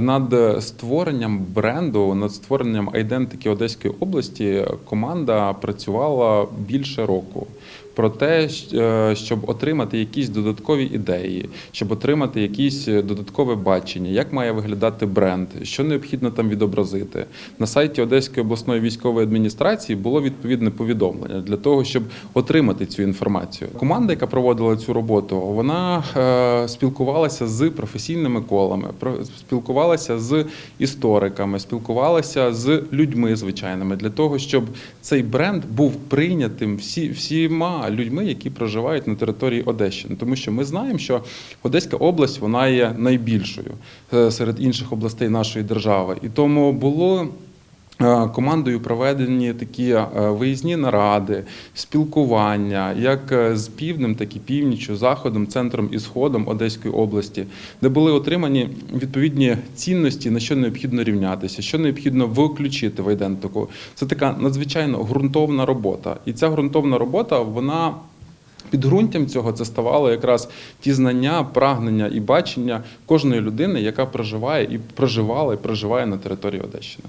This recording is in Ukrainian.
Над створенням бренду, над створенням айдентики Одеської області команда працювала більше року. Про те, е, щоб отримати якісь додаткові ідеї, щоб отримати якісь додаткове бачення, як має виглядати бренд, що необхідно там відобразити. На сайті Одеської обласної військової адміністрації було відповідне повідомлення для того, щоб отримати цю інформацію. Команда, яка проводила цю роботу, вона е, спілкувалася з професійними колами, спілкувалася з істориками, спілкувалася з людьми звичайними для того, щоб цей бренд був прийнятим всі, всіма людьми, які проживають на території Одещини. Тому що ми знаємо, що Одеська область вона є найбільшою е, серед інших областей нашої держави, і тому було. Е, Командою проведені такі е, виїзні наради, спілкування, як е, з півднем, так і північчю, заходом, центром і сходом Одеської області, де були отримані відповідні цінності, на що необхідно рівнятися, що необхідно включити в ідентику. Це така надзвичайно ґрунтовна робота, і ця ґрунтовна робота вона. Підґрунтям цього це ставало якраз ті знання, прагнення і бачення кожної людини, яка проживає і проживала і проживає на території Одещини.